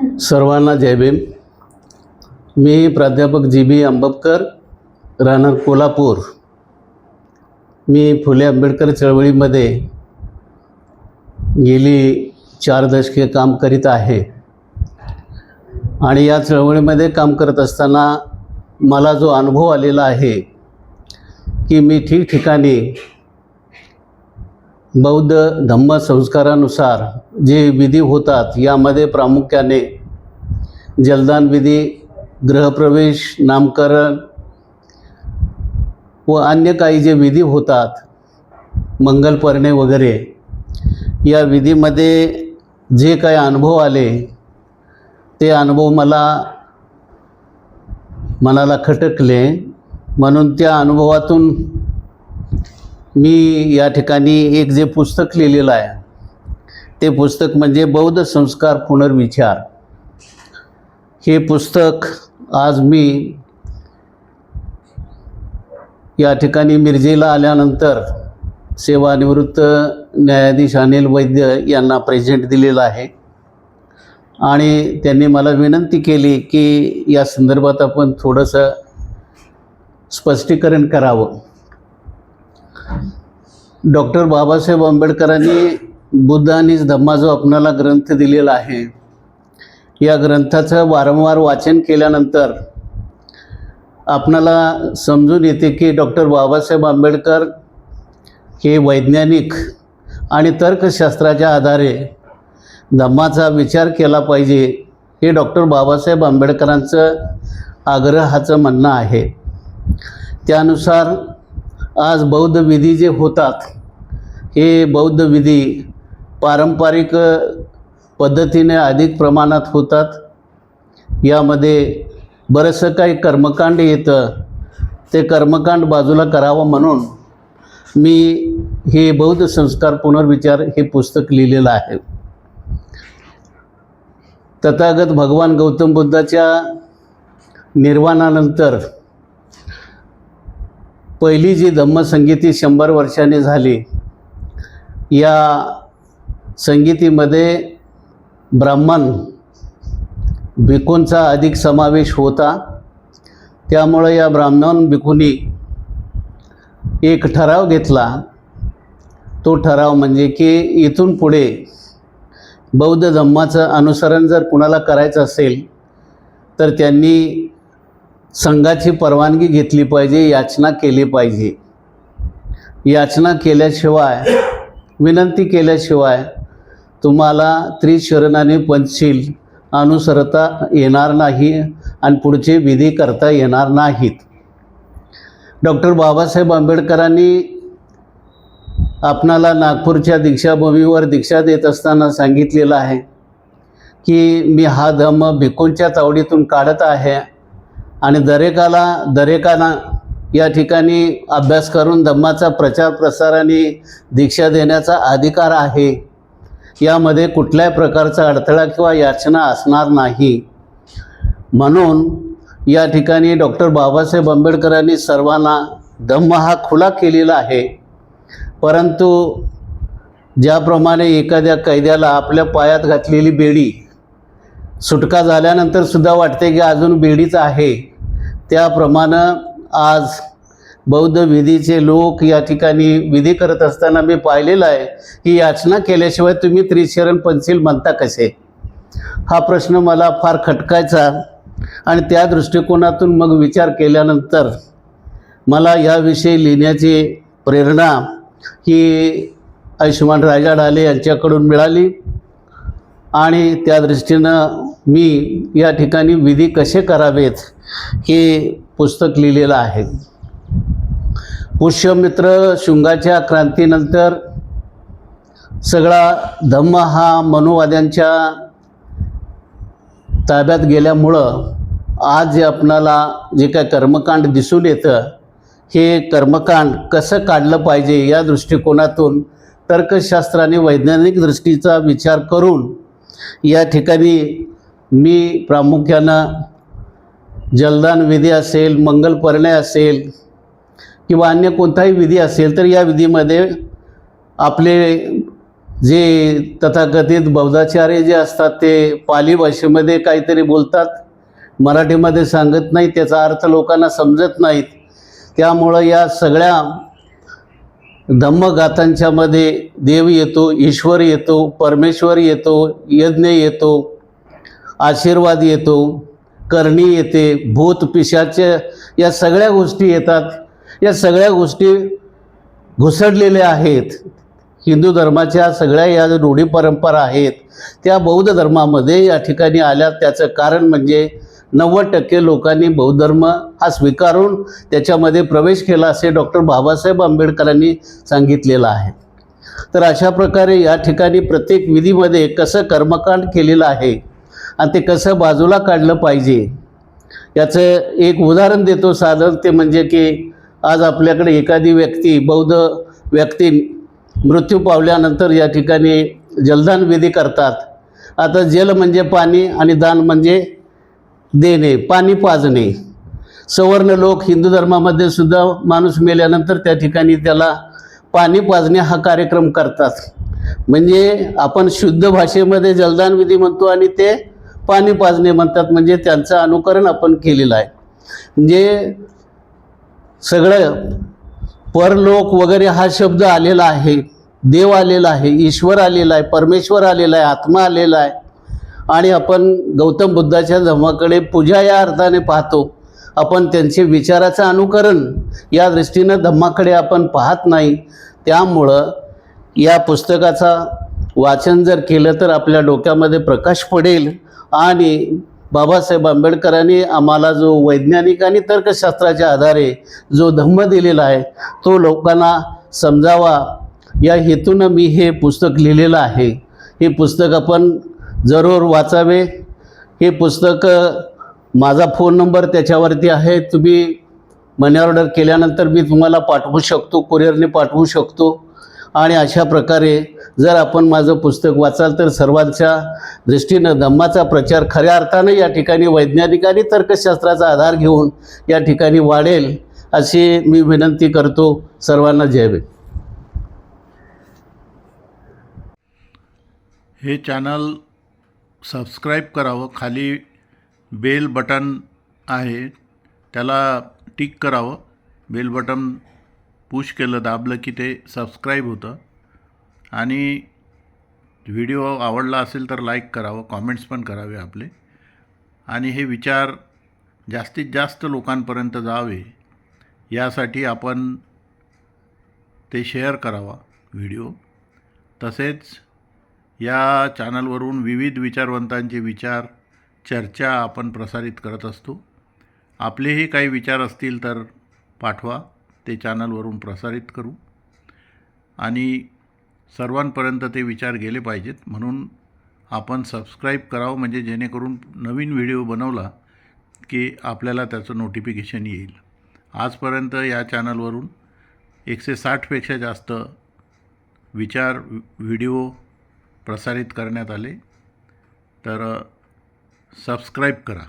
सर्वांना जय भीम. मी प्राध्यापक G B Ambedkar राहणार कोल्हापूर. मी फुले आंबेडकर चळवळीमध्ये गेली चार दशके काम करीत आहे. आणि या चळवळीमध्ये काम करत असताना मला जो अनुभव आलेला आहे की मी ठिकठिकाणी बौद्ध धम्म संस्कारानुसार जे विधी होतात यामध्ये प्रामुख्याने जलदान विधी गृहप्रवेश नामकरण व अन्य काही जे विधी होतात मंगलपर्णे वगैरे या विधीमध्ये जे काही अनुभव आले ते अनुभव मला मनाला खटकले. म्हणून त्या अनुभवातून मी या ठिकाणी एक जे पुस्तक लिहिलेलं आहे ते पुस्तक म्हणजे बौद्ध संस्कार पुनर्विचार. हे पुस्तक आज मी या ठिकाणी मिरजेला आल्यानंतर सेवानिवृत्त न्यायाधीश अनिल वैद्य यांना प्रेझेंट दिलेलं आहे. आणि त्यांनी मला विनंती केली की या संदर्भात आपण थोडंसं स्पष्टीकरण करावं. डॉक्टर बाबासाहेब आंबेडकरांनी बुद्ध आणि धम्मा जो आपणाला ग्रंथ दिलेला आहे. या ग्रंथाचं वारंवार वाचन केल्यानंतर आपणाला समजून येते की डॉक्टर बाबासाहेब आंबेडकर हे वैज्ञानिक आणि तर्कशास्त्राच्या आधारे धम्माचा विचार केला पाहिजे हे डॉक्टर बाबासाहेब आंबेडकरांचं आग्रहाचं म्हणणं आहे. त्यानुसार आज बौद्ध विधी जे होतात हे बौद्ध विधी पारंपरिक पद्धतीने अधिक प्रमाणात होतात. यामध्ये बरंचसं काही कर्मकांड येतं. ते कर्मकांड बाजूला करावं म्हणून मी हे बौद्ध संस्कार पुनर्विचार हे पुस्तक लिहिलेलं आहे. तथागत भगवान गौतम बुद्धाच्या निर्वाणानंतर पहिली जी धम्मसंगीती शंभर वर्षांनी झाली या संगीतीमध्ये ब्राह्मण भिकूंचा अधिक समावेश होता. त्यामुळं या ब्राह्मण भिकूंनी एक ठराव घेतला. तो ठराव म्हणजे की इथून पुढे बौद्ध धम्माचं अनुसरण जर कुणाला करायचं असेल तर त्यांनी संघाची परवानगी घेतली पाहिजे याचना केली पाहिजे. याचना केल्याशिवाय विनंती केल्याशिवाय तुम्हाला त्रिशरणाने पंचशील अनुसरता येणार नाही आणि पुढचे विधी करता येणार नाहीत. डॉक्टर बाबासाहेब आंबेडकरांनी आपणाला नागपूरच्या दीक्षाभूमीवर दीक्षा देत असताना सांगितलेलं आहे की मी हा धम्म भिकूंच्या तावडीतून काढत आहे. आणि दरेकाला दरेकांना या ठिकाणी अभ्यास करून धम्माचा प्रचार प्रसाराने दीक्षा देण्याचा अधिकार आहे. यामध्ये कुठल्याही प्रकारचा अडथळा किंवा याचना असणार नाही. म्हणून या ठिकाणी डॉक्टर बाबासाहेब आंबेडकरांनी सर्वांना धम्म हा खुला केलेला आहे. परंतु ज्याप्रमाणे एखाद्या कैद्याला आपल्या पायात घातलेली बेडी सुटका झाल्यानंतर सुद्धा वाटते की अजून बेडीच आहे. त्याप्रमाणं आज बौद्ध विधीचे लोक या ठिकाणी विधी करत असताना मी पाहिलेलं आहे की याचना केल्याशिवाय तुम्ही त्रिशरण पंचील म्हणता कसे? हा प्रश्न मला फार खटकायचा आणि त्या दृष्टिकोनातून मग विचार केल्यानंतर मला याविषयी लिहिण्याची प्रेरणा ही आयुष्यमान राजा ढाले यांच्याकडून मिळाली आणि त्या दृष्टीनं मी या ठिकाणी विधी कसे करावेत हे पुस्तक लिहिलेलं आहे. पुष्यमित्र शुंगाच्या क्रांतीनंतर सगळा धम्म हा मनोवाद्यांच्या ताब्यात गेल्यामुळं आज जे आपणाला जे काय कर्मकांड दिसून येतं हे कर्मकांड कसं काढलं पाहिजे या दृष्टिकोनातून तर्कशास्त्राने वैज्ञानिक दृष्टीचा विचार करून या ठिकाणी मी प्रामुख्यानं जलदान विधी असेल मंगलपर्णे असेल किंवा अन्य कोणताही विधी असेल तर या विधीमध्ये आपले जे तथाकथित बौद्धाचार्य जे असतात ते पाली भाषेमध्ये काहीतरी बोलतात मराठीमध्ये सांगत नाही त्याचा अर्थ लोकांना समजत नाहीत. त्यामुळं या सगळ्या धम्मगाथांच्यामध्ये देव येतो ईश्वर येतो परमेश्वर येतो यज्ञ येतो आशीर्वाद येतो करणी येते भूत पिशाचे या सगळ्या गोष्टी येतात. या सगळ्या गोष्टी घुसडलेल्या आहेत. हिंदू धर्माच्या सगळ्या या रूढी परंपरा आहेत. त्या बौद्ध धर्मामध्ये या ठिकाणी आल्या त्याचं कारण म्हणजे नव्वद टक्के लोकांनी बौद्ध धर्म हा स्वीकारून त्याच्यामध्ये प्रवेश केला असे डॉक्टर बाबासाहेब आंबेडकरांनी सांगितलेलं आहे. तर अशा प्रकारे या ठिकाणी प्रत्येक विधीमध्ये कसं कर्मकांड केलेलं आहे आणि ते कसं बाजूला काढलं पाहिजे. याचं एक उदाहरण देतो साधं ते म्हणजे की आज आपल्याकडे एखादी व्यक्ती बौद्ध व्यक्ती मृत्यू पावल्यानंतर या ठिकाणी जलदान विधी करतात. आता जल म्हणजे पाणी आणि दान म्हणजे देणे पाणी पाजणे. सवर्ण लोक हिंदू धर्मामध्ये सुद्धा माणूस मेल्यानंतर त्या ठिकाणी त्याला पाणी पाजणे हा कार्यक्रम करतात. म्हणजे आपण शुद्ध भाषेमध्ये जलदान विधी म्हणतो आणि ते पाणी पाजणे म्हणतात म्हणजे त्यांचं अनुकरण आपण केलेलं आहे. म्हणजे सगळं परलोक वगैरे हा शब्द आलेला आहे. देव आलेला आहे ईश्वर आलेला आहे परमेश्वर आलेला आहे आत्मा आलेला आहे. आणि आपण गौतम बुद्धाच्या धर्माकडे पूजा या अर्थाने पाहतो. आपण त्यांचे विचाराचं अनुकरण या दृष्टीनं धम्माकडे आपण पाहत नाही. त्यामुळं या पुस्तकाचा वाचन जर केलं तर आपल्या डोक्यामध्ये प्रकाश पडेल. आणि बाबासाहेब आंबेडकरांनी आम्हाला जो वैज्ञानिक आणि तर्कशास्त्राच्या आधारे जो धम्म दिलेला आहे तो लोकांना समजावा. या हेतूनं मी हे पुस्तक लिहिलेलं आहे. हे पुस्तक आपण जरूर वाचावे. हे पुस्तक माझा फोन नंबर त्याच्यावरती आहे. तुम्ही मनी ऑर्डर केल्यानंतर मी तुम्हाला पाठवू शकतो कुरिअरने पाठवू शकतो. आणि अशा प्रकारे जर आपण माझं पुस्तक वाचाल तर सर्वांच्या दृष्टीनं धम्माचा प्रचार खऱ्या अर्थानं या ठिकाणी वैज्ञानिक आणि तर्कशास्त्राचा आधार घेऊन या ठिकाणी वाढेल अशी मी विनंती करतो. सर्वांना जय हे चॅनल सबस्क्राईब करावं. खाली बेल बटन आहे. त्याला टिक करावं. बेल बटन पुश केलं दाबलं की ते सबस्क्राईब होतं. आणि व्हिडिओ आवडला असेल तर लाईक करावं कॉमेंट्स पण करावे आपले. आणि हे विचार जास्तीत जास्त लोकांपर्यंत जावे यासाठी आपण ते शेअर करावा व्हिडिओ तसेच या चॅनलवरून विविध विचारवंतांचे विचार चर्चा आपण प्रसारित करत असतो. आपलेही काही विचार असतील तर पाठवा. ते चॅनलवरून प्रसारित करू. आणि सर्वांपर्यंत ते विचार गेले पाहिजेत. म्हणून आपण सबस्क्राईब करावं म्हणजे जेणेकरून नवीन व्हिडिओ बनवला की आपल्याला त्याचं नोटिफिकेशन येईल. आजपर्यंत या चॅनलवरून एकशे साठपेक्षा जास्त विचार व्हिडिओ प्रसारित करण्यात आले. तर सबस्क्राईब करा.